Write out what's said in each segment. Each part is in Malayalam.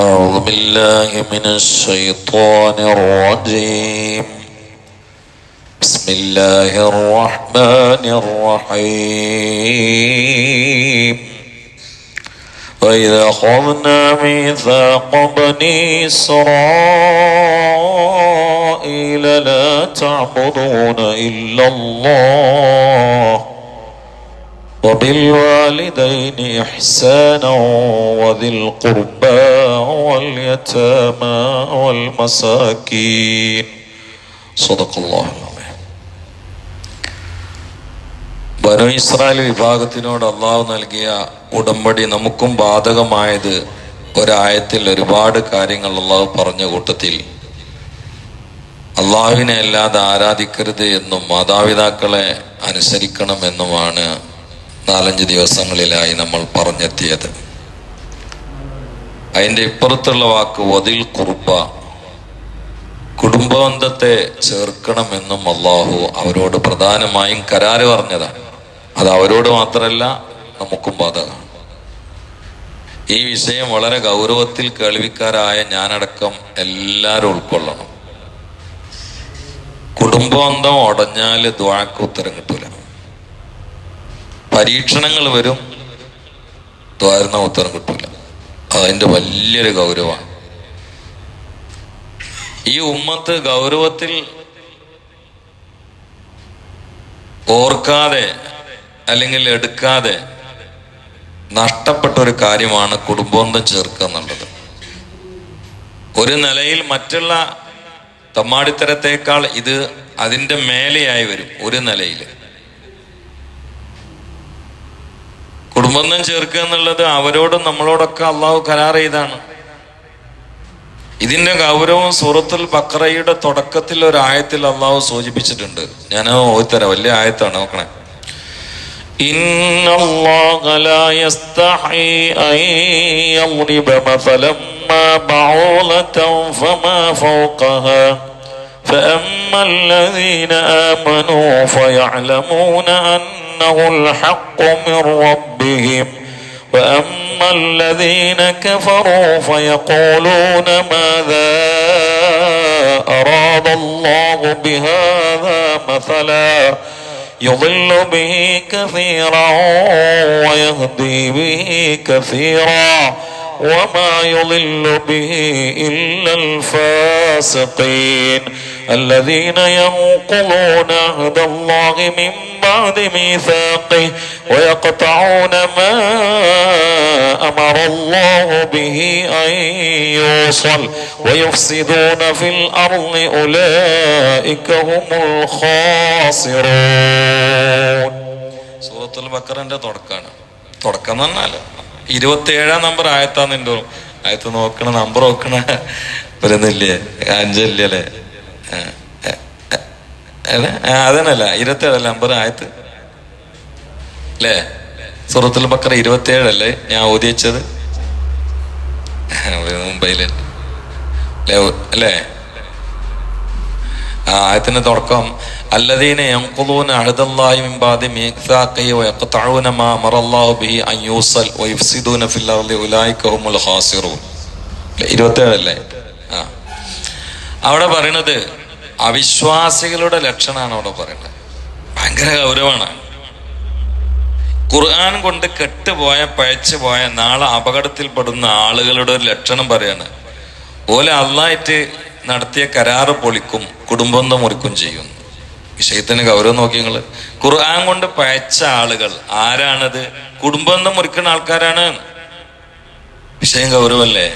أعوذ بالله من الشيطان الرجيم. بسم الله الرحمن الرحيم. وإذا أخذنا ميثاق بني إسرائيل لا تعبدون إلا الله وبالوالدين إحسانا وذي القربى واليتامى والمساكين صدق الله العظيم ബനു ഇസ്രായേൽ വിഭാഗത്തിനോട് അള്ളാഹു നൽകിയ ഉടമ്പടി നമുക്കും ബാധകമായത് ഒരായത്തിൽ ഒരുപാട് കാര്യങ്ങൾ അള്ളാഹു പറഞ്ഞ കൂട്ടത്തിൽ അള്ളാഹുവിനെ അല്ലാതെ ആരാധിക്കരുത് എന്നും മാതാപിതാക്കളെ അനുസരിക്കണമെന്നുമാണ് നാലഞ്ച് ദിവസങ്ങളിലായി നമ്മൾ പറഞ്ഞെത്തിയത് അതിന്റെ ഇപ്പുറത്തുള്ള വാക്ക് വതിൽ കുർബ കുടുംബബന്ധത്തെ ചേർക്കണമെന്നും അള്ളാഹു അവരോട് പ്രധാനമായും കരാറ് പറഞ്ഞതാണ്. അത് അവരോട് മാത്രമല്ല നമുക്കും ബാധകമാണ്. ഈ വിഷയം വളരെ ഗൗരവത്തിൽ കേൾവിക്കാരായ ഞാനടക്കം എല്ലാവരും ഉൾക്കൊള്ളണം. കുടുംബബന്ധം ഉടഞ്ഞാൽ ദ്വാക്ക് ഉത്തരം കിട്ടൂല. പരീക്ഷണങ്ങൾ വരും ദ്വാരുന്ന ഉത്തരം കിട്ടൂല. അതിന്റെ വലിയൊരു ഗൗരവമാണ്. ഈ ഉമ്മത്ത് ഗൗരവത്തിൽ ഓർക്കാതെ അല്ലെങ്കിൽ എടുക്കാതെ നഷ്ടപ്പെട്ട ഒരു കാര്യമാണ് കുടുംബബന്ധം ചേർക്കുക എന്നുള്ളത്. ഒരു നിലയിൽ മറ്റുള്ള തമ്മാടിത്തരത്തേക്കാൾ ഇത് അതിന്റെ മേലെയായി വരും ഒരു നിലയിൽ കുടുംബബന്ധം ചേർക്കുക എന്നുള്ളത് അവരോടും നമ്മളോടൊക്കെ അള്ളാഹു കരാർ ചെയ്താണ്. ഇതിന്റെ ഗൗരവം സൂറത്തുൽ ബക്രയുടെ തുടക്കത്തിൽ ഒരു ആയത്തിൽ അള്ളാഹു സൂചിപ്പിച്ചിട്ടുണ്ട്. ഞാൻ ഓത്തരാം വലിയ ആയത്താണ് നോക്കണേ. إن فأما الذين آمنوا فيعلمون أنه الحق من ربهم وأما الذين كفروا فيقولون ماذا أراد الله بهذا مثلا؟ يضل به كثيرا ويهدي به كثيرا وما يضل به إلا الفاسقين. الذين ينقضون عهد الله من بعد ميثاقه ويقطعون ما أمر الله به أن يوصل ويفسدون في الأرض أولئك هم الخاسرون സൂറത്തുൽ ബക്കറിന്റെ തുടക്കാണ് തുടക്കം എന്ന് പറഞ്ഞാൽ ഇരുപത്തി ഏഴാം നമ്പർ ആയത്താന്ന് എൻ്റെ ആയത്ത് നോക്കണ നമ്പർ നോക്കണ വരുന്നില്ലേ അഞ്ചല്ലേ അല്ലേ അതനല്ല ഇരുപത്തേഴല്ല അമ്പത് ആയത്ത് അല്ലേ? സുഹൃത്തുൽ ബക്കർ ഇരുപത്തേഴല്ലേ ഞാൻ ഓതിയച്ചത് മുംബൈയിൽ അല്ലേ ആയത്തിന് തുടക്കം അല്ലദീന യംഖുദൂന അഹദല്ലാഹി മിൻ ബാദി മീസാഖിഹി വയഖ്തഊന മാ മറല്ലാഹു ബിഹി അൻ യൂസൽ വയഫ്സിദൂന ഫിൽ അർളി ഉലൈക ഹുമുൽ 27 അല്ലേ ആ. അവിടെ പറയുന്നത് അവിശ്വാസികളുടെ ലക്ഷണമാണ് അവിടെ പറയുന്നത്. ഭയങ്കര ഗൗരവമാണ്. ഖുർആൻ കൊണ്ട് കെട്ടുപോയ പഴച്ചു പോയ നാളെ അപകടത്തിൽപ്പെടുന്ന ആളുകളുടെ ഒരു ലക്ഷണം പറയാണ്. ഓലെ അള്ളായിട്ട് നടത്തിയ കരാറ് പൊളിക്കും കുടുംബം മുറിക്കും ചെയ്യും. വിഷയത്തിന് ഗൗരവം നോക്കി നിങ്ങൾ ഖുർആൻ കൊണ്ട് പഴച്ച ആളുകൾ ആരാണത്? കുടുംബം മുറിക്കുന്ന ആൾക്കാരാണ്. വിഷയം ഗൗരവല്ലേ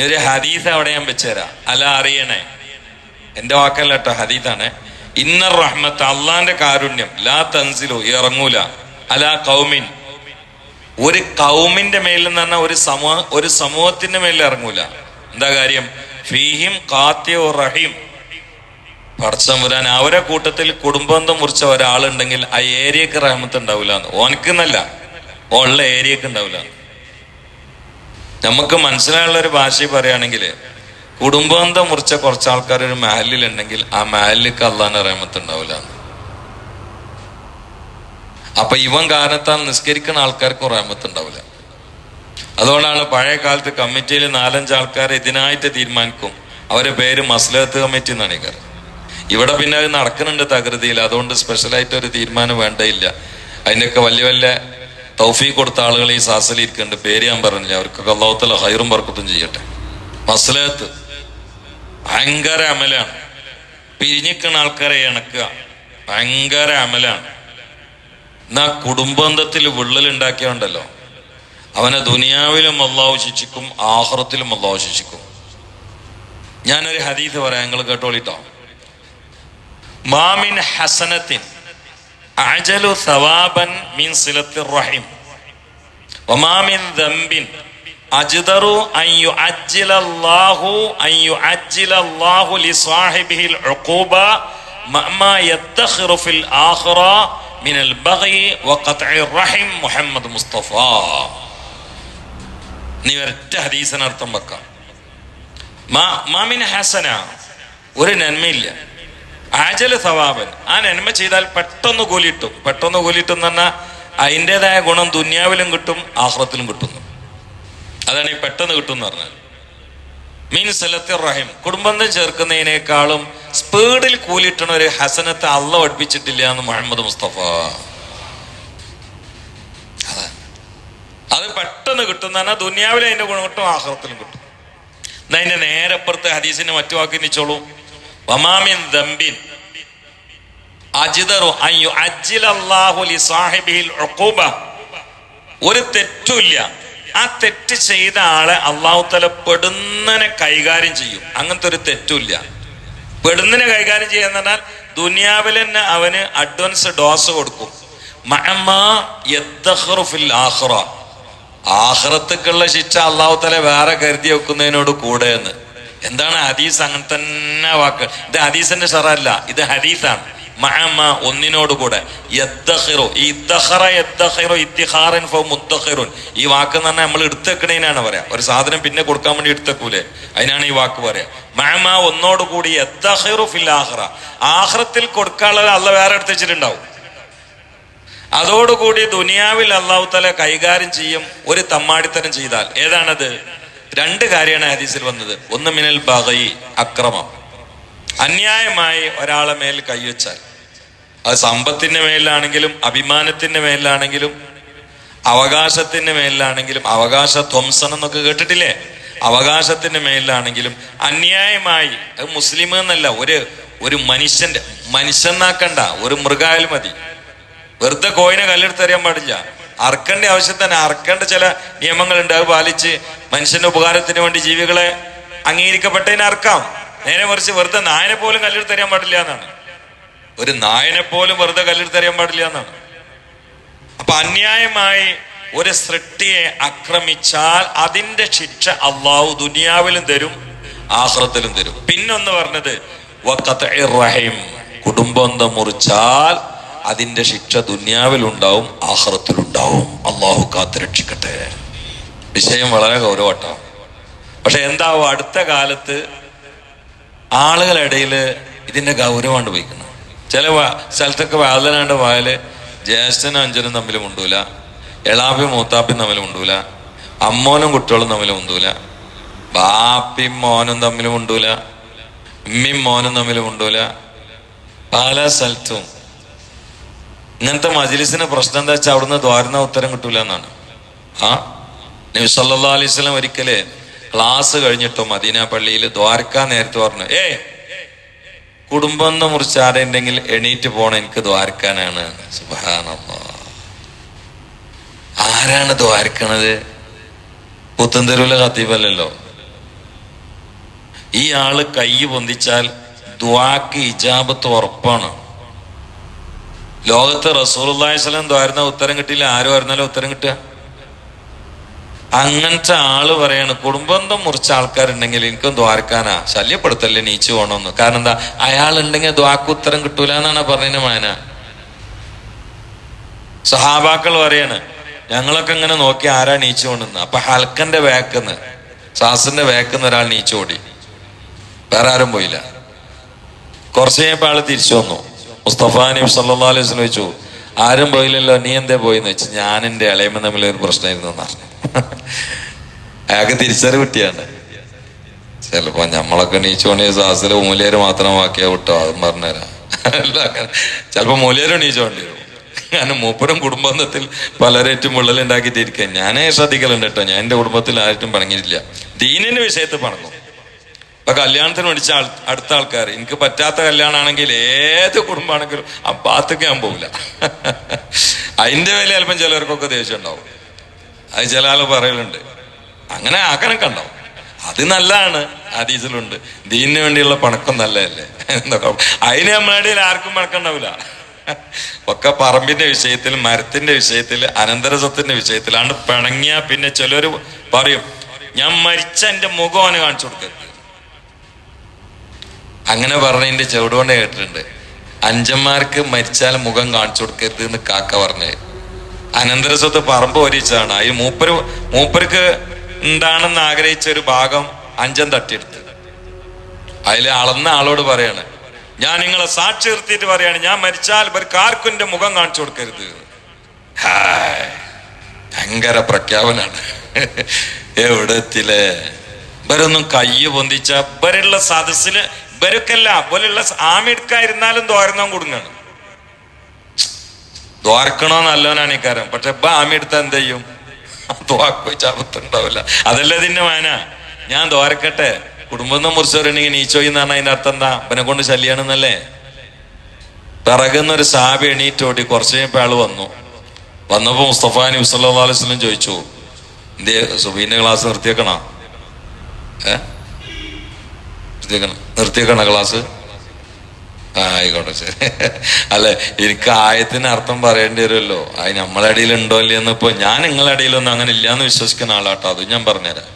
ഒരു ഹദീസ് അവിടെ ഞാൻ വെച്ചുതരാം. അല്ല അറിയണേ. എന്റെ വാക്കല്ല കേട്ടോ ഹദീസാണ്. ഇന്ന റഹ്മത്ത് അള്ളാന്റെ കാരുണ്യം ലാ തൻസിലു ഇറങ്ങൂല. അല കൗമിൻ ഒരു കൗമിന്റെ മേലിൽ നിന്ന് പറഞ്ഞാൽ ഒരു സമൂഹ ഒരു സമൂഹത്തിന്റെ മേലിൽ ഇറങ്ങൂല. എന്താ കാര്യം? ഫീഹിം കാത്യോ റഹീം. പടച്ചമുരാൻ അവരെ കൂട്ടത്തിൽ കുടുംബന്ധം മുറിച്ച ഒരാളുണ്ടെങ്കിൽ ആ ഏരിയക്ക് റഹ്മത്ത് ഉണ്ടാവില്ല ഓനക്കെന്നല്ല ഉള്ള ഏരിയക്ക് ഉണ്ടാവില്ല നമുക്ക് മനസ്സിലായുള്ള ഒരു ഭാഷ പറയുകയാണെങ്കിൽ കുടുംബാന്തം മുറിച്ച കുറച്ച് ആൾക്കാർ ഒരു മഹലിലുണ്ടെങ്കിൽ ആ മഹലിലേക്ക് അള്ളാഹാൻ റഹ്മത്ത് ഉണ്ടാവില്ല അപ്പൊ ഇവൻ കാരണത്താൽ നിസ്കരിക്കുന്ന ആൾക്കാർക്ക് റഹ്മത്ത് ഉണ്ടാവില്ല. അതുകൊണ്ടാണ് പഴയ കാലത്ത് കമ്മിറ്റിയിൽ നാലഞ്ച് ആൾക്കാർ ഇതിനായിട്ട് തീരുമാനിക്കും. അവരെ പേര് മസ്ലഹത്ത് കമ്മിറ്റി എന്നാണ് ഈ ഇവിടെ പിന്നെ അത് നടക്കുന്നുണ്ട് തകൃതിയിൽ. അതുകൊണ്ട് സ്പെഷ്യലായിട്ട് ഒരു തീരുമാനം വേണ്ടയില്ല അതിന്റെയൊക്കെ വലിയ വലിയ തൗഫീഖ് കൊടുത്ത ആളുകൾ ഈ സാസലിരിക്കുന്നുണ്ട്. പേര് ഞാൻ പറഞ്ഞില്ല. അവർക്കൊക്കെ അള്ളാഹുത്തല ഹൈറും വർക്കത്തും ചെയ്യട്ടെ. മസ്ലഹത്ത് ഭയങ്കര അമലാണ്. പിരിഞ്ഞിക്കുന്ന ആൾക്കാരെ ഇണക്കുക. ഭയങ്കര അമലാണ്. എന്നാ കുടുംബന്ധത്തിൽ വിള്ളലുണ്ടാക്കിയുണ്ടല്ലോ അവനെ ദുനിയാവിലും അള്ളാഹു ശിക്ഷിക്കും ആഹ്റത്തിലും അള്ളാഹു ശിക്ഷിക്കും. ഞാനൊരു ഹദീസ് പറയാം. നിങ്ങൾ കേട്ടോളിട്ടോ? മാമിൻ ഹസനത്തിൻ അജലു സവാബൻ മീൻ സിലത്തിർ റഹിം വമാമിൻ ദംബിൻ അജ്ദറു അൻ യുഅജ്ജിലല്ലാഹു അൻ യുഅജ്ജിലല്ലാഹു ലിസാഹിബിഹിൽ ഉഖൂബ മഅമാ യദ്ഖിറു ഫിൽ ആഖിറ മിനൽ ബഗി വഖത്ഇ റഹിം മുഹമ്മദ് മുസ്തഫ നീ ഒരൊറ്റ ഹദീസിനർത്ഥം വെക്കാം. മാ- മാമിൻ ഹസന. ഒരു നന്മയില്ല. ആജല സവാബൻ ആ നന്മ ചെയ്താൽ പെട്ടെന്ന് കൂലിട്ടും പെട്ടെന്ന് കൂലിട്ടും എന്ന് പറഞ്ഞാൽ അതിന്റെതായ ഗുണം ദുന്യാവിലും കിട്ടും ആഹ്റത്തിലും കിട്ടുന്നു. അതാണ് ഈ പെട്ടെന്ന് കിട്ടും എന്ന് പറഞ്ഞാൽ. മീൻ സലത്തി റഹിം. കുടുംബന്ധം ചേർക്കുന്നതിനേക്കാളും സ്പീഡിൽ കൂലിട്ടണ ഒരു ഹസനത്തെ അള്ള പഠിപ്പിച്ചിട്ടില്ല എന്ന് മുഹമ്മദ് മുസ്തഫ. അതാ. പെട്ടെന്ന് കിട്ടും എന്ന് പറഞ്ഞാൽ ദുന്യാവിലെ അതിന്റെ ഗുണം കിട്ടും ആഹ്റത്തിലും കിട്ടും. എന്നാ അതിന്റെ നേരെ അപ്പുറത്തെ ഹദീസിന്റെ മറ്റു വാക്കി നിച്ചോളൂ വമാമിൻ ഒരു തെറ്റുമില്ല. ആ തെറ്റ് ചെയ്ത ആളെ അള്ളാഹു തല പെടുന്നനെ കൈകാര്യം ചെയ്യും. അങ്ങനത്തെ ഒരു തെറ്റുമില്ല. പെടുന്നനെ കൈകാര്യം ചെയ്യാന്ന് പറഞ്ഞാൽ ദുനിയാവിൽ തന്നെ അവന് അഡ്വാൻസ് ഡോസ് കൊടുക്കും. ആഹ്റത്തേക്കുള്ള ശിക്ഷ അള്ളാഹു തല വേറെ കരുതി വെക്കുന്നതിനോട് കൂടെ എന്ന് എന്താണ് ഹദീസ്? അങ്ങനെ തന്നെ വാക്ക്. ഇത് ഹദീസിന്റെ ഷറല്ല. ഇത് ഹദീസാണ്. മഅമ ഒന്നിനോട് കൂടെ. ഈ വാക്ക് എന്ന് പറഞ്ഞാൽ നമ്മൾ എടുത്തേക്കണേനാണ് പറയാ. ഒരു സാധനം പിന്നെ കൊടുക്കാൻ വേണ്ടി എടുത്തേക്കൂലേ? അതിനാണ് ഈ വാക്ക് പറയാ. മഅമ ഒന്നോട് കൂടി യദ്ദഖിറു ഫിൽ ആഖിറ. ആഖിറത്തിൽ കൊടുക്കാനുള്ളത് അല്ല വേറെ എടുത്ത് അതോടുകൂടി ദുനിയാവിൽ അള്ളാഹു തല കൈകാര്യം ചെയ്യും. ഒരു തമ്മാടിത്തരം ചെയ്താൽ. ഏതാണത്? രണ്ട് കാര്യമാണ് ഹദീസിൽ വന്നത്. ഒന്ന് മിനൽ ബാഗി അക്രമം. അന്യായമായി ഒരാളെ മേൽ കൈവച്ചാൽ അത് സമ്പത്തിന്റെ മേലിലാണെങ്കിലും അഭിമാനത്തിന്റെ മേലിലാണെങ്കിലും അവകാശത്തിന്റെ മേലിലാണെങ്കിലും അവകാശ ധ്വംസനം എന്നൊക്കെ കേട്ടിട്ടില്ലേ? അവകാശത്തിന്റെ മേലിലാണെങ്കിലും അന്യായമായി അത് മുസ്ലിം എന്നല്ല ഒരു ഒരു മനുഷ്യന്റെ മനുഷ്യനാക്കണ്ട ഒരു മൃഗായാലും മതി. വെറുതെ കോയിനെ കല്ലെടുത്തറിയാൻ പാടില്ല. അറക്കേണ്ട തന്നെ അറക്കേണ്ട ചില നിയമങ്ങളുണ്ട്. അത് പാലിച്ച് മനുഷ്യന്റെ ഉപകാരത്തിന് വേണ്ടി ജീവികളെ അംഗീകരിക്കപ്പെട്ടതിനെ അർക്കാം. നേരെ മറിച്ച് വെറുതെ നായനെ പോലും കല്ലെടുത്തറിയാൻ പാടില്ല എന്നാണ്. ഒരു നായനെ പോലും വെറുതെ കല്ലെടുത്തറിയാൻ പാടില്ല എന്നാണ്. അപ്പൊ അന്യായമായി ഒരു സൃഷ്ടിയെ ആക്രമിച്ചാൽ അതിന്റെ ശിക്ഷ അള്ളാഹു ദുനിയാവിലും തരും ആഹ്റത്തിലും തരും. പിന്നൊന്ന് പറഞ്ഞത് റഹിം കുടുംബന്ധം മുറിച്ചാൽ അതിന്റെ ശിക്ഷ ദുന്യാവിലുണ്ടാവും ആഹ്റത്തിലുണ്ടാവും. അള്ളാഹു കാത്തുരക്ഷിക്കട്ടെ വിഷയം വളരെ ഗൗരവട്ടോ പക്ഷെ എന്താവും അടുത്ത കാലത്ത് ആളുകളിടയിൽ ഇതിന്റെ ഗൗരവമാണ് പോയിക്കുന്നത്? ചില സ്ഥലത്തൊക്കെ വാതിലാണ്ട് പോയാൽ ജ്യേഷ്ഠനും അഞ്ചനും തമ്മിൽ മുണ്ടൂല എളാപ്പി മൂത്താപ്പിയും തമ്മിൽ മുണ്ടൂല അമ്മോനും കുട്ടികളും തമ്മിൽ മുണ്ടൂല ബാപ്പിയും മോനും തമ്മിൽ മുണ്ടൂല ഉമ്മിയും മോനും തമ്മിൽ മുണ്ടൂല. പല സ്ഥലത്തും ഇങ്ങനത്തെ മജിലിസിന് പ്രശ്നം എന്താ വെച്ചാൽ അവിടുന്ന് ദ്വാരുന്ന ഉത്തരം കിട്ടൂല എന്നാണ്. ആ? നബി അലൈവലം ഒരിക്കൽ ക്ലാസ് കഴിഞ്ഞിട്ടോ മദീന പള്ളിയിൽ ദ്വാരക്ക നേരത്തെ പറഞ്ഞു ഏ കുടുംബം എന്ന് മുറിച്ച് ആരുണ്ടെങ്കിൽ എണീറ്റ് പോണ എനിക്ക് ദ്വാരക്കാനാണ്. ആരാണ് ദ്വാരക്കണത്? പുത്തൻതെരുവിലെ ഖത്തീബല്ലല്ലോ. ഈ ആൾ കൈ പൊന്തിച്ചാൽ ദ്വാക്ക് ഇജാബത്ത് ഉറപ്പാണ്. ലോകത്ത് റസൂലുള്ളാഹി സ്വലം ദ്വാരുന്ന ഉത്തരം കിട്ടിയില്ല ആരും ആയിരുന്നാലും ഉത്തരം കിട്ടുക. അങ്ങനത്തെ ആൾ പറയാണ് കുടുംബന്ധം മുറിച്ച ആൾക്കാരുണ്ടെങ്കിൽ എനിക്കും ദ്വാരക്കാനാ ശല്യപ്പെടുത്തല്ലേ നീച്ചു പോണമെന്ന് കാരണം എന്താ അയാൾ ഉണ്ടെങ്കിൽ ദ്വാക്ക് ഉത്തരം കിട്ടൂല എന്നാണ് പറഞ്ഞതിന് മാന. സഹാബാക്കൾ പറയാണ് ഞങ്ങളൊക്കെ ഇങ്ങനെ നോക്കി ആരാ നീച്ചു കൊണ്ടുവന്ന് അപ്പൊ ഹൽക്കന്റെ വേക്കെന്ന് സാസിന്റെ വേക്കെന്ന് ഒരാൾ നീച്ചു ഓടി. വേറെ ആരും പോയില്ല. കുറച്ച് കഴിഞ്ഞപ്പോ ആൾ തിരിച്ചു വന്നു. മുസ്തഫ നബി സല്ലാ അലൈഹി ചോദിച്ചു ആരും പോയില്ലല്ലോ നീ എന്തേ പോയിന്ന്? വെച്ച് ഞാൻ എന്റെ ഇളയമ്മ തമ്മിൽ ഒരു പ്രശ്നമായിരുന്നു എന്ന് പറഞ്ഞു. അയാൾക്ക് തിരിച്ചറി കുട്ടിയാണ്. ചിലപ്പോ നമ്മളൊക്കെ നീച്ചോണി സാസിലെ മൂലേര് മാത്രം വാക്കിയാ വിട്ടോ അതും പറഞ്ഞുതരാം. ചിലപ്പോ മൂലേര് നീച്ചോണ്ടി വരും കാരണം മൂപ്പരും കുടുംബത്തിൽ പലരേറ്റും വിള്ളലുണ്ടാക്കിയിട്ടിരിക്കുക ഞാനേ ശ്രദ്ധിക്കലുണ്ട് കേട്ടോ ഞാൻ എന്റെ കുടുംബത്തിൽ ആയിട്ടും പണങ്ങിയിട്ടില്ല ദീനിന്റെ വിഷയത്തിൽ പണങ്ങും ഇപ്പൊ കല്യാണത്തിന് വിളിച്ച ആൾ അടുത്ത ആൾക്കാർ എനിക്ക് പറ്റാത്ത കല്യാണമാണെങ്കിൽ ഏത് കുടുംബമാണെങ്കിലും ആ ഭാഗത്തേക്ക് ഞാൻ പോകില്ല അതിന്റെ വില ചിലപ്പം ചിലർക്കൊക്കെ ദേഷ്യം ഉണ്ടാവും അത് ചില ആൾ പറയലുണ്ട്. അങ്ങനെ ആക്കണൊക്കെ ഉണ്ടാവും. അത് നല്ലതാണ്. ഹദീസിലുണ്ട്. ദീനിന് വേണ്ടിയുള്ള പണക്കം നല്ലതല്ലേ? എന്നൊക്കെ. അതിന് നമ്മുടെ ഇടയിൽ ആർക്കും പണക്കം ഉണ്ടാവില്ല. ഒക്കെ പറമ്പിന്റെ വിഷയത്തിൽ മരത്തിന്റെ വിഷയത്തിൽ അനന്തരസത്തിന്റെ വിഷയത്തിലാണ് പിണങ്ങിയ പിന്നെ ചിലർ പറയും ഞാൻ മരിച്ച എന്റെ മുഖം അവന് കാണിച്ചു കൊടുക്കരുത് അങ്ങനെ പറഞ്ഞതിന്റെ ചെവിടുകൊണ്ട് കേട്ടിട്ടുണ്ട്. അഞ്ചന്മാർക്ക് മരിച്ചാൽ മുഖം കാണിച്ചു കൊടുക്കരുത് എന്ന് കാക്ക പറഞ്ഞത് അനന്തരസ്വത്ത് പറമ്പ് ഒരിച്ചാണ് അതിൽ മൂപ്പര് മൂപ്പർക്ക് ഉണ്ടാണെന്ന് ആഗ്രഹിച്ച ഒരു ഭാഗം അഞ്ചൻ തട്ടിയെടുത്ത്. അതിൽ അളന്ന ആളോട് പറയാണ് ഞാൻ നിങ്ങളെ സാക്ഷി നിർത്തിയിട്ട് പറയാണ് ഞാൻ മരിച്ചാൽ ഇവർക്ക് ആർക്കും എന്റെ മുഖം കാണിച്ചു കൊടുക്കരുത്. ഭയങ്കര പ്രഖ്യാപനാണ്. എവിടെ ഇവരൊന്നും കയ്യ് പൊന്തിച്ച ഇവരുള്ള സദസ്സിൽ ഇവരൊക്കെല്ല പോലുള്ള ആമിടുക്കായിരുന്നാലും ദ്വാരണം കൊടുങ്ങാണ്. ദ്വാരക്കണോ നല്ലവനാണ് ഇക്കാരം പക്ഷെ ഇപ്പൊ ആമി എടുത്താൽ എന്ത് ചെയ്യും? ചാപത്തുണ്ടാവില്ല അതല്ല ഇതിന്റെ മാന? ഞാൻ ദ്വാരക്കട്ടെ. കുടുംബം മുറിച്ചവരുണ്ടെങ്കിൽ നീച്ചോയി എന്ന് പറഞ്ഞാൽ അതിന്റെ അർത്ഥം എന്താ? അവനെ കൊണ്ട് ശല്യാണെന്നല്ലേ? പിറകുന്നൊരു സാബി എണീറ്റോട്ടി കുറച്ച് കഴിഞ്ഞപ്പോ ആൾ വന്നു. വന്നപ്പോ മുസ്തഫ നബി അലൈഹി വസല്ലം ചോദിച്ചു എന്തേ സുബീന്റെ ക്ലാസ് നിർത്തിയേക്കണോ? ഏ? നിർത്തിയേക്കണം. ക്ലാസ് ആയിക്കോട്ടെ ശരി. അല്ല എനിക്ക് ആയത്തിന് അർത്ഥം പറയേണ്ടി വരുമല്ലോ. അത് നമ്മളെ ഇടയിൽ ഉണ്ടോ ഇല്ലയെന്ന് ഇപ്പൊ ഞാൻ നിങ്ങളെ ഇടയിലൊന്നും അങ്ങനെ ഇല്ലാന്ന് വിശ്വസിക്കുന്ന ആളാട്ടോ അത് ഞാൻ പറഞ്ഞുതരാം.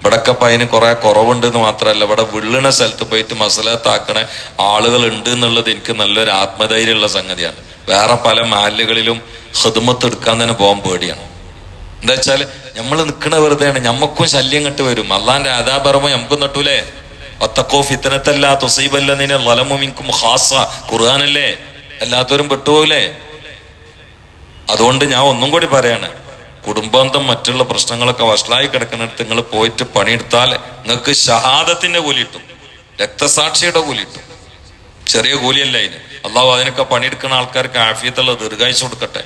ഇവിടൊക്കെ ഇപ്പൊ അതിന് കുറെ കുറവുണ്ട് എന്ന് മാത്രമല്ല ഇവിടെ വിള്ളണ സ്ഥലത്ത് പോയിട്ട് മസലത്താക്കണ ആളുകൾ ഉണ്ട് എന്നുള്ളത് എനിക്ക് നല്ലൊരു ആത്മധൈര്യമുള്ള സംഗതിയാണ്. വേറെ പല മാലുകളിലും ഹൃദമത്ത് എടുക്കാൻ തന്നെ പോകാൻ പേടിയാണ്. എന്താ വെച്ചാൽ നമ്മൾ നിൽക്കണ വെറുതെയാണ് ഞമ്മക്കും ശല്യം കെട്ട് വരും. അള്ളാന്റെ അതാപറമോ നമുക്കും നട്ടൂലേ ഒത്തക്കോ ഫിത്തനത്തല്ല നിന്നെ ഹാസ ഖുർആാനല്ലേ? എല്ലാത്തവരും പെട്ടുപോകില്ലേ അതുകൊണ്ട് ഞാൻ ഒന്നും കൂടി പറയാണ് കുടുംബാന്തം മറ്റുള്ള പ്രശ്നങ്ങളൊക്കെ വഷളായി കിടക്കുന്നിടത്ത് നിങ്ങൾ പോയിട്ട് പണിയെടുത്താൽ നിങ്ങൾക്ക് ഷഹാദത്തിന്റെ കൂലി കിട്ടും രക്തസാക്ഷിയുടെ കൂലി കിട്ടും. ചെറിയ കൂലിയല്ല അതിന്. അള്ളാഹു അതിനൊക്കെ പണിയെടുക്കുന്ന ആൾക്കാർക്ക് ആഫിയത്തുള്ള ദീർഘായുസ് കൊടുക്കട്ടെ.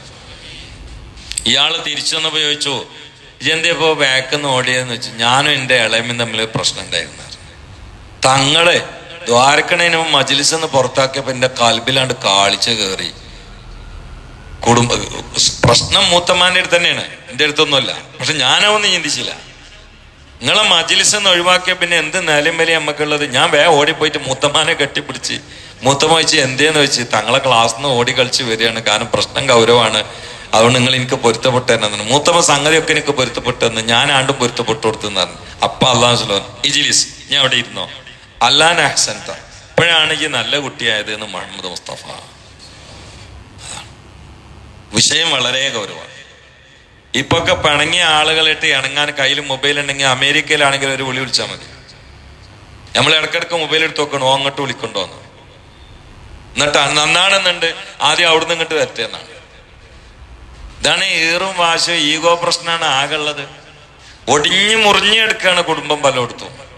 ഇയാൾ തിരിച്ചു വന്നപ്പോ ചോദിച്ചു ഇതെന്തേ ഇപ്പോ ബാക്കിന്ന് ഓടിയെന്ന് വെച്ചു ഞാനും എന്റെ ഇളയമ്മയും തമ്മിൽ പ്രശ്നം ഉണ്ടായിരുന്നു. തങ്ങളെ ദ്വാരക്കണേന് മജിലിസ് എന്ന് പുറത്താക്കിയപ്പോ എന്റെ കൽബിലാണ്ട് കാളിച്ച് കയറി കുടുംബ പ്രശ്നം മൂത്തമാന്റെ അടുത്ത് തന്നെയാണ്. എന്റെ അടുത്തൊന്നുമല്ല. പക്ഷെ ഞാനൊന്നും ചിന്തിച്ചില്ല. നിങ്ങളെ മജിലിസ് എന്ന് ഒഴിവാക്കിയ പിന്നെ എന്ത് നിലയും വലിയ നമുക്കുള്ളത് ഞാൻ വേ ഓടിപ്പോയിട്ട് മൂത്തമാനെ കെട്ടിപ്പിടിച്ച് മൂത്തമ്മ വെച്ച് എന്തേന്ന് വെച്ച് തങ്ങളെ ക്ലാസ്സിൽ നിന്ന് ഓടി കളിച്ച് വരികയാണ്. കാരണം പ്രശ്നം ഗൗരവമാണ്. അതുകൊണ്ട് നിങ്ങൾ എനിക്ക് പൊരുത്തപ്പെട്ടു തന്നെ മൂത്തമ്മ സംഗതിയൊക്കെ എനിക്ക് പൊരുത്തപ്പെട്ടെന്ന് ഞാൻ ആണ്ടും പൊരുത്തപ്പെട്ടു കൊടുത്തെന്ന് പറഞ്ഞു. അപ്പ അള്ളാഹു ഇജിലിസ് ഞാൻ അവിടെ ഇരുന്നോ? അല്ലാൻ അഹ്സൻത. ഇപ്പോഴാണ് ഈ നല്ല കുട്ടിയായത് എന്ന് മുഹമ്മദ് മുസ്തഫ. വിഷയം വളരെ ഗൗരവമാണ്. ഇപ്പൊക്കെ പിണങ്ങിയ ആളുകളായിട്ട് ഇണങ്ങാൻ കയ്യിൽ മൊബൈൽ ഉണ്ടെങ്കിൽ അമേരിക്കയിലാണെങ്കിൽ ഒരു വിളി വിളിച്ചാൽ മതി. നമ്മൾ ഇടക്കിടക്ക് മൊബൈൽ എടുത്ത് നോക്കണോ അങ്ങോട്ട് വിളിക്കണ്ടോ എന്ന്. എന്നിട്ട് നന്നാണെന്നുണ്ട് ആദ്യം അവിടുന്ന് ഇങ്ങോട്ട് വരട്ടെ എന്നാണ്. ഇതാണ് ഏറും വാശവും ഈഗോ പ്രശ്നമാണ് ആകെ ഉള്ളത്. ഒടിഞ്ഞു മുറിഞ്ഞെടുക്കുകയാണ് കുടുംബം പലയിടത്തും.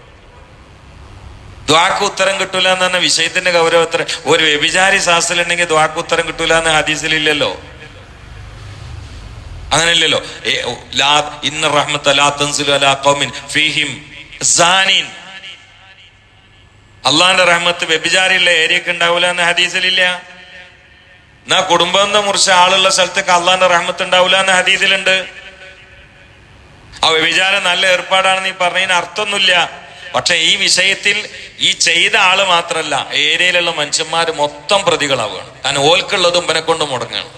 ദ്വാക്ക് ഉത്തരം കിട്ടൂല എന്ന് പറഞ്ഞ വിഷയത്തിന്റെ ഗൗരവത്തിന് ഒരു വ്യഭിചാരി ശാസ്ത്രമുണ്ടെങ്കിൽ ദ്വാക്ക് ഉത്തരം കിട്ടൂല എന്ന് ഹദീസിലില്ലല്ലോ. അങ്ങനെയല്ലല്ലോ. ഇല്ലല്ലോ റഹ്മത്ത് അലാ ഫീഹിം അള്ളാന്റെ റഹ്മത്ത് വ്യഭിചാരിയുള്ള ഏരിയക്ക് ഉണ്ടാവൂല എന്ന് ഹദീസിലില്ല. എന്നാ കുടുംബം മുറിച്ച ആളുള്ള സ്ഥലത്തേക്ക് അള്ളാന്റെ റഹ്മത്ത് ഉണ്ടാവൂല എന്ന് ഹദീസിലുണ്ട്. ആ വ്യഭിചാരം നല്ല ഏർപ്പാടാണെന്ന് ഈ പറഞ്ഞതിന് അർത്ഥമൊന്നുമില്ല. പക്ഷെ ഈ വിഷയത്തിൽ ഈ ചെയ്ത ആൾ മാത്രല്ല ഏരിയയിലുള്ള മനുഷ്യന്മാർ മൊത്തം പ്രതികളാവുകയാണ്. കാരണം ഓൽക്കുള്ളതും ഇവനെ കൊണ്ട് മുടങ്ങുകയാണ്.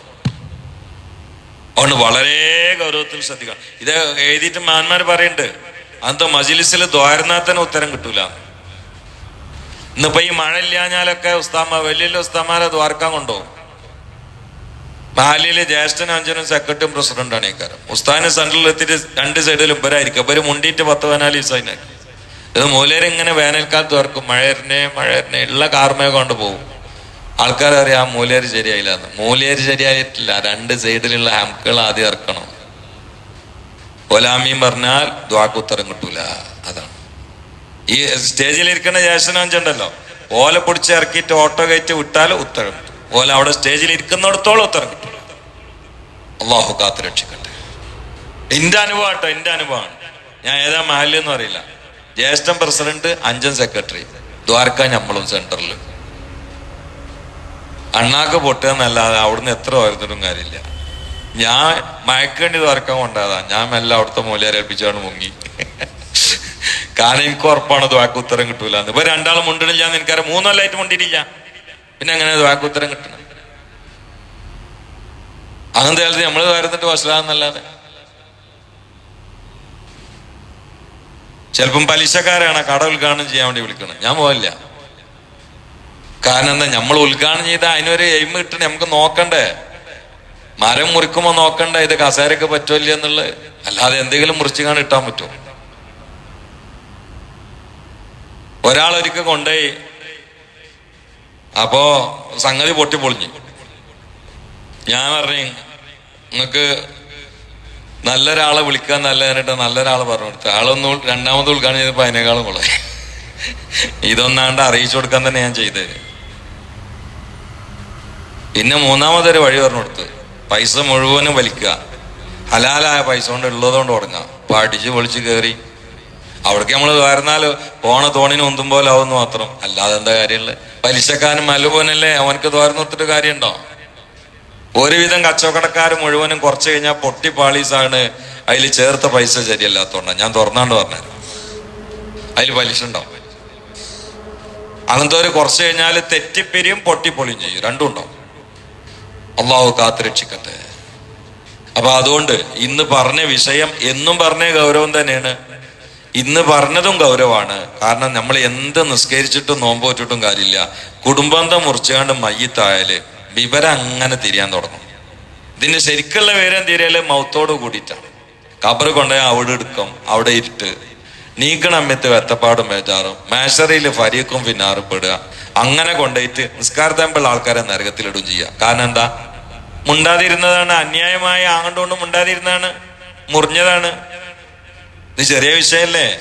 അതുകൊണ്ട് വളരെ ഗൗരവത്തിൽ ശ്രദ്ധിക്കണം. ഇത് എഴുതിയിട്ട് മാന്മാർ പറയുന്നുണ്ട് അന്ത മജിലിസിൽ ദ്വാരനാഥന് ഉത്തരം കിട്ടൂല. ഇന്നിപ്പോ ഈ മഴ ഇല്ലാഞ്ഞാലൊക്കെ ഉസ്താമ വലിയ ഉസ്താമാരെ ദ്വാരക്കാൻ കൊണ്ടുപോകും. മാലിയിലെ ജ്യേഷ്ഠനും അഞ്ചനും സെക്രട്ടറിയും പ്രസിഡന്റാണ് ഈ കാര്യം. ഉസ്താദിന് സെൻട്രലിൽ എത്തിയിട്ട് രണ്ട് സൈഡിലും ഇവരായിരിക്കും. ഇവർ മുണ്ടിയിട്ട് പത്ത് പതിനാല് ദിവസമായിരിക്കും ഇത് മൂലരിങ്ങനെ വേനൽക്കാലത്ത് വർക്കും മഴയറിനെ മഴയറിനെ ഉള്ള കാർമയെ കൊണ്ട് പോകും ആൾക്കാർ അറിയാം മൂലേര് ശരിയായില്ല എന്ന്. മൂലേര് ശരിയായിട്ടില്ല. രണ്ട് സൈഡിലുള്ള ഹംക്കുകൾ ആദ്യം ഇറക്കണം. ഒലാമിയും പറഞ്ഞാൽ ദ്വാക്ക് ഉത്തരം കിട്ടൂല. അതാണ്. ഈ സ്റ്റേജിൽ ഇരിക്കുന്ന ജേഷനുണ്ടല്ലോ ഓല പൊടിച്ച് ഇറക്കിയിട്ട് ഓട്ടോ കയറ്റി വിട്ടാൽ ഉത്തരം കിട്ടും. ഓല അവിടെ സ്റ്റേജിൽ ഇരിക്കുന്നിടത്തോളം ഉത്തരം കിട്ടും. അള്ളാഹു കാത്തു രക്ഷിക്കട്ടെ. എന്റെ അനുഭവം കേട്ടോ എന്റെ അനുഭവമാണ് ഞാൻ ഏതാ മഹലെന്ന് അറിയില്ല ജ്യേഷ്ഠൻ പ്രസിഡന്റ് അഞ്ചൻ സെക്രട്ടറി. ദ്വാരക്ക ഞമ്മളും സെന്ററിൽ അണ്ണാക്ക് പൊട്ടുകയെന്നല്ലാതെ അവിടുന്ന് എത്ര ഓരോരുത്തരും കാര്യമില്ല. ഞാൻ മയക്കേണ്ടി ദ്വാരക്കാൻ കൊണ്ടാതാ. ഞാൻ മെല്ലെ അവിടുത്തെ മൂലയാരെ ഏൽപ്പിച്ചാണ് മുങ്ങി. കാരണം എനിക്ക് ഉറപ്പാണ് ദ്വാക്ക് ഉത്തരം കിട്ടൂല ഇപ്പൊ രണ്ടാളും മുണ്ടിടില്ല എനിക്കറിയാം. മൂന്നല്ലായിട്ട് മുണ്ടിടില്ല. പിന്നെ എങ്ങനെ ദ്വാക്ക് ഉത്തരം കിട്ടണം? അങ്ങനത്തെ കാലത്ത് നമ്മൾ വരുന്നിട്ട് വസലാന്നല്ലാതെ ചിലപ്പം പലിശക്കാരാണ് കട ഉദ്ഘാടനം ചെയ്യാൻ വേണ്ടി വിളിക്കണം ഞാൻ പോവില്ല. കാരണം എന്താ നമ്മൾ ഉദ്ഘാടനം ചെയ്ത അതിനൊരു എയിം കിട്ടണേ. നമുക്ക് നോക്കണ്ടേ. മരം മുറിക്കുമ്പോ നോക്കണ്ടേ ഇത് കസേരക്ക് പറ്റില്ല എന്നുള്ളത്. അല്ലാതെ എന്തെങ്കിലും മുറിച്ചു കാണാൻ ഇട്ടാൻ പറ്റുമോ ഒരാൾ ഒരിക്കൽ കൊണ്ടുപോയി. അപ്പോ സംഗതി പൊട്ടി പൊളിഞ്ഞു ഞാൻ പറഞ്ഞു നിങ്ങക്ക് നല്ലൊരാളെ വിളിക്കാൻ നല്ല നേരിട്ട് നല്ലൊരാളെ പറഞ്ഞു കൊടുത്തു. ആളൊന്ന് രണ്ടാമത് വിളിക്കാൻ ചെയ്തപ്പോ അതിനേക്കാളും കൊള്ളാം. ഇതൊന്നാണ്ട് അറിയിച്ചു കൊടുക്കാൻ തന്നെ ഞാൻ ചെയ്തത് പിന്നെ മൂന്നാമതൊരു വഴി പറഞ്ഞു കൊടുത്തു. പൈസ മുഴുവനും വലിക്കുക. ഹലാലായ പൈസ കൊണ്ട് ഉള്ളതുകൊണ്ട് തുടങ്ങാം. അപ്പൊ അടിച്ച് പൊളിച്ച് കയറി അവിടേക്ക് നമ്മൾ വരുന്നാൽ പോണ തോണിന് ഒന്തും പോലെ മാത്രം. അല്ലാതെ എന്താ കാര്യമുള്ളത്? പലിശക്കാരൻ മല്ലുപോനല്ലേ അവനക്ക് തോർന്നിട്ട് കാര്യമുണ്ടോ? ഒരുവിധം കച്ചവടക്കാർ മുഴുവനും കുറച്ച് കഴിഞ്ഞാൽ പൊട്ടി പാളീസാണ്. അതിൽ ചേർത്ത പൈസ ശരിയല്ലാത്തോണ്ട. ഞാൻ തുറന്നാണ്ട് പറഞ്ഞത് അതിൽ പലിശ ഉണ്ടാവും. അങ്ങനത്തെ ഒരു കുറച്ച് കഴിഞ്ഞാൽ തെറ്റിപ്പിരിയും പൊട്ടിപ്പൊളിയും ചെയ്യും. രണ്ടും ഉണ്ടാവും. അള്ളാഹു കാത്തുരക്ഷിക്കട്ടെ അപ്പൊ അതുകൊണ്ട് ഇന്ന് പറഞ്ഞ വിഷയം എന്നും പറഞ്ഞ ഗൗരവം തന്നെയാണ്. ഇന്ന് പറഞ്ഞതും ഗൗരവമാണ്. കാരണം നമ്മൾ എന്ത് നിസ്കരിച്ചിട്ടും നോമ്പ് വെച്ചിട്ടും കാര്യമില്ല. കുടുംബന്ധം മുറിച്ചുകൊണ്ട് മയ്യത്തായാൽ വിവരം അങ്ങനെ തിരിയാൻ തുടങ്ങും. ഇതിന് ശരിക്കുള്ള വിവരം തിരിയൽ മൗത്തോട് കൂടിയിട്ടാണ്. കബർ കൊണ്ടുപോയി അവിടെ എടുക്കും അവിടെ ഇരുട്ട്. നീക്കണമ്മത്ത് വെത്തപ്പാടും വേജാറും മേശറിയിൽ ഫരീക്കും പിന്നാറും പെടുക. അങ്ങനെ കൊണ്ടുപോയിട്ട് നിസ്കാരത്തമ്പുള്ള ആൾക്കാരെ നരകത്തിലിടും ചെയ്യുക. കാരണം എന്താ? മുണ്ടാതിരുന്നതാണ് അന്യായമായ ആകണ്ടുകൊണ്ട് മുണ്ടാതിരുന്നതാണ് മുറിഞ്ഞതാണ്. ഇത് ചെറിയ വിഷയല്ലേ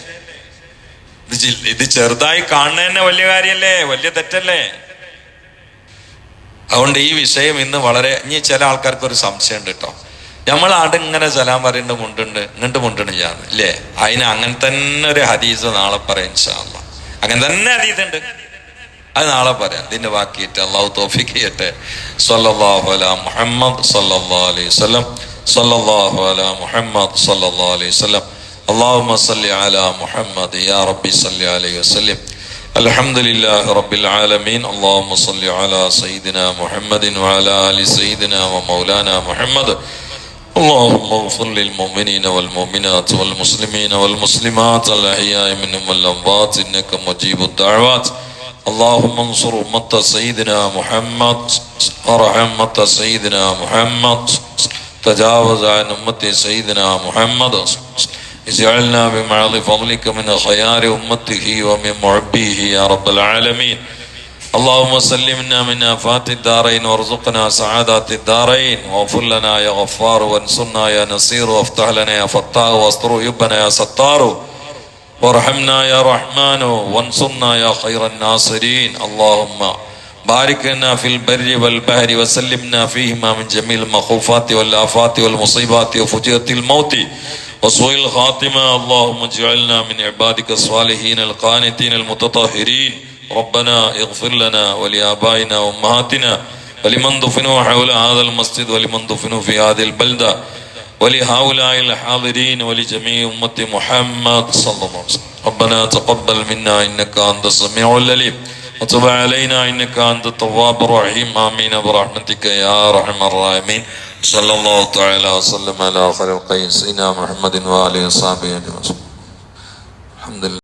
ഇത് ഇത് ചെറുതായി കാണുന്ന തന്നെ വലിയ കാര്യല്ലേ? വലിയ തെറ്റല്ലേ? അതുകൊണ്ട് ഈ വിഷയം ഇന്ന് വളരെ ഇനി ചില ആൾക്കാർക്ക് ഒരു സംശയമുണ്ട് കേട്ടോ നമ്മൾ ആട് ഇങ്ങനെ സലാം പറയേണ്ട മുണ്ടുണ്ട് ഇങ്ങോട്ട് മുണ്ടണില്ല ഇല്ലേ? അതിന് അങ്ങനെ തന്നെ ഒരു ഹദീസ് നാളെ പറയാം ഇൻഷാല്ല അങ്ങനെ തന്നെ ഹദീസുണ്ട് അത് നാളെ പറയാം. ഇതിന്റെ ബാക്കിയിട്ട് അള്ളാഹു തോഫിക്ക് ചെയ്യട്ടെ സല്ലാഹു അല മുഹമ്മദ് സല്ലാ അലൈഹി സ്വലം സല്ലാഹു അല മുഹമ്മദ് സല്ലാ അലൈഹി സ്വലം അള്ളാഹു മസല്ലി അല മുഹമ്മദ്. യാ റബ്ബി സല്ലി അലൈഹി വസ്ലം الحمد لله رب العالمين اللهم صل على سيدنا محمد وعلى آل سيدنا ومولانا محمد. اللهم اغفر للمؤمنين والمؤمنات والمسلمين والمسلمات الأحياء منهم والأموات إنك مجيب الدعوات. اللهم انصر أمة سيدنا محمد وارحم أمة سيدنا محمد تجاوز عن أمة سيدنا محمد. اجعلنا بمعظ فضلك من خيار أمته ومن معبيه يا رب العالمين. اللهم سلمنا من آفات الدارين وارزقنا سعادات الدارين. واغفر لنا يا غفار وانصرنا يا نصير. وافتح لنا يا فتاح واستر عيوبنا يا ستار. وارحمنا يا رحمن وانصرنا يا خير الناصرين. اللهم بارك لنا في البر والبحر وسلمنا فيهما من جميع المخوفات والآفات والمصيبات وفجأة الموت. وسوء الخاتمة اللهم اجعلنا من عبادك الصالحين القانتين المتطهرين. ربنا اغفر لنا ولآبائنا وأمهاتنا ولمن دفنوا حول هذا المسجد ولمن دفنوا في هذه البلدة ولهؤلاء الحاضرين ولجميع أمة محمد صلى الله عليه وسلم. ربنا تقبل منا إنك أنت السميع العليم. وتب علينا إنك أنت التواب الرحيم. آمين برحمتك يا أرحم الراحمين. صلى الله تعالى وسلم على خير القيس سيدنا محمد وآله وصحبه أجمعين. الحمد لله.